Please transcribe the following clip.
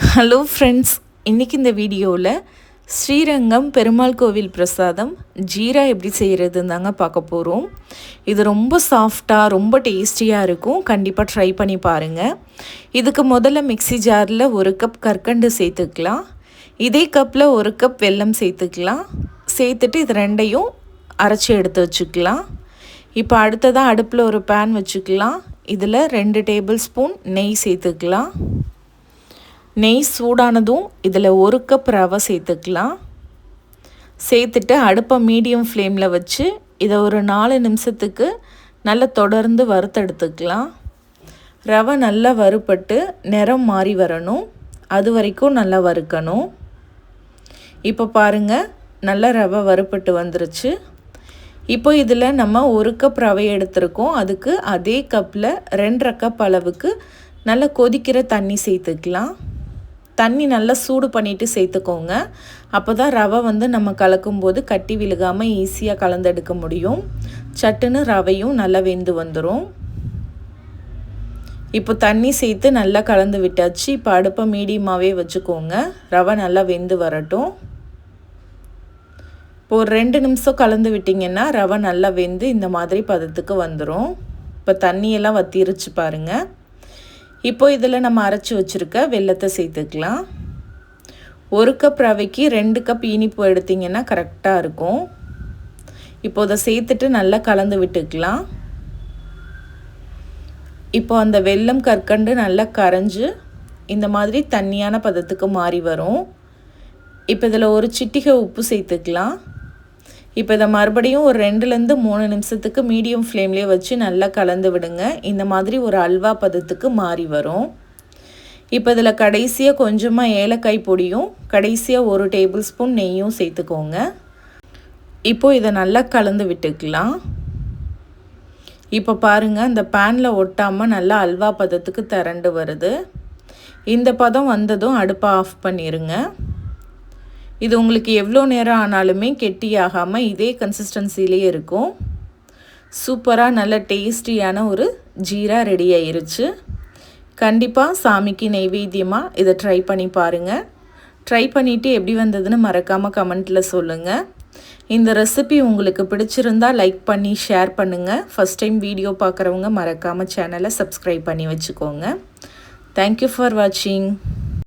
Hello friends இன்றைக்கி இந்த வீடியோவில் ஸ்ரீரங்கம் பெருமாள் கோவில் பிரசாதம் ஜீரா எப்படி செய்கிறதுன்னு தாங்க பார்க்க போகிறோம் இது ரொம்ப சாஃப்டாக ரொம்ப டேஸ்டியாக இருக்கும். கண்டிப்பாக ட்ரை பண்ணி பாருங்கள் இதுக்கு முதல்ல மிக்ஸி ஜாரில் ஒரு கப் கற்கண்டு சேர்த்துக்கலாம். இதே கப்பில் ஒரு கப் வெல்லம் சேர்த்துக்கலாம். சேர்த்துட்டு இது ரெண்டையும் அரைச்சி எடுத்து வச்சுக்கலாம். இப்போ அடுத்ததாக அடுப்பில் ஒரு பேன் வச்சுக்கலாம். இதில் ரெண்டு டேபிள் ஸ்பூன் நெய் சேர்த்துக்கலாம். நெய் சூடானதும் இதில் ஒரு கப் ரவை சேர்த்துக்கலாம். சேர்த்துட்டு அடுப்பை மீடியம் ஃப்ளேமில் வச்சு இதை ஒரு நாலு நிமிஷத்துக்கு நல்லா தொடர்ந்து வறுத்தெடுத்துக்கலாம். ரவை நல்லா வறுப்பட்டு நிறம் மாறி வரணும். அது வரைக்கும் நல்லா வறுக்கணும். இப்போ பாருங்கள் நல்லா ரவை வறுப்பட்டு வந்துருச்சு. இப்போ இதில் நம்ம ஒரு கப் ரவை எடுத்திருக்கோம். அதுக்கு அதே கப்பில் ரெண்டரை கப் அளவுக்கு நல்லா கொதிக்கிற தண்ணி சேர்த்துக்கலாம். தண்ணி நல்லா சூடு பண்ணிவிட்டு சேர்த்துக்கோங்க. அப்போ தான் ரவை வந்து நம்ம கலக்கும்போது கட்டி விழுகாமல் ஈஸியாக கலந்தெடுக்க முடியும். சட்டுன்னு ரவையும் நல்லா வெந்து வந்துடும் இப்போ தண்ணி சேர்த்து நல்லா கலந்து விட்டாச்சு. இப்போ அடுப்பை மீடியமாகவே வச்சுக்கோங்க. ரவை நல்லா வெந்து வரட்டும். இப்போ ஒரு ரெண்டு நிமிஷம் கலந்து விட்டிங்கன்னா ரவை நல்லா வெந்து இந்த மாதிரி பதத்துக்கு வந்துடும் இப்போ தண்ணியெல்லாம் வத்திருச்சு பாருங்கள் இப்போ இதில் நம்ம அரைச்சி வச்சுருக்க வெள்ளத்தை சேர்த்துக்கலாம். ஒரு கப் ரவைக்கு ரெண்டு கப் இனிப்பு எடுத்திங்கன்னா கரெக்டாக இருக்கும். இப்போ அதை சேர்த்துட்டு நல்லா கலந்து விட்டுக்கலாம். இப்போ அந்த வெல்லம் கற்கண்டு நல்லா கரைஞ்சி இந்த மாதிரி தண்ணியான பதத்துக்கு மாறி வரும். இப்போ இதில் ஒரு சிட்டிகை உப்பு சேர்த்துக்கலாம். இப்போ இதை மறுபடியும் ஒரு ரெண்டுலேருந்து மூணு நிமிஷத்துக்கு மீடியம் ஃப்ளேம்லேயே வச்சு நல்லா கலந்து விடுங்க. இந்த மாதிரி ஒரு அல்வா பதத்துக்கு மாறி வரும். இப்போ இதில் கடைசியாக கொஞ்சமாக ஏலக்காய் பொடியும் கடைசியாக ஒரு டேபிள் ஸ்பூன் நெய்யும் சேர்த்துக்கோங்க. இப்போது இதை நல்லா கலந்து விட்டுக்கலாம். இப்போ பாருங்கள் அந்த பேனில் ஒட்டாமல் நல்லா அல்வா பதத்துக்கு திரண்டு வருது. இந்த பதம் வந்ததும் அடுப்பை ஆஃப் பண்ணிடுங்க இது உங்களுக்கு எவ்வளோ நேரம் ஆனாலுமே கெட்டியாகாமல் இதே கன்சிஸ்டன்சிலே இருக்கும். சூப்பராக நல்ல டேஸ்டியான ஒரு ஜீரா ரெடி ஆயிருச்சு. கண்டிப்பாக சாமிக்கு நெய்வேத்தியமாக இதை ட்ரை பண்ணி பாருங்கள் ட்ரை பண்ணிவிட்டு எப்படி வந்ததுன்னு மறக்காமல் கமெண்ட்டில் சொல்லுங்கள் இந்த ரெசிபி உங்களுக்கு பிடிச்சிருந்தா லைக் பண்ணி ஷேர் பண்ணுங்கள் ஃபஸ்ட் டைம் வீடியோ பார்க்குறவங்க மறக்காமல் சேனலை சப்ஸ்கிரைப் பண்ணி வச்சுக்கோங்க. தேங்க்யூ ஃபார் வாட்சிங்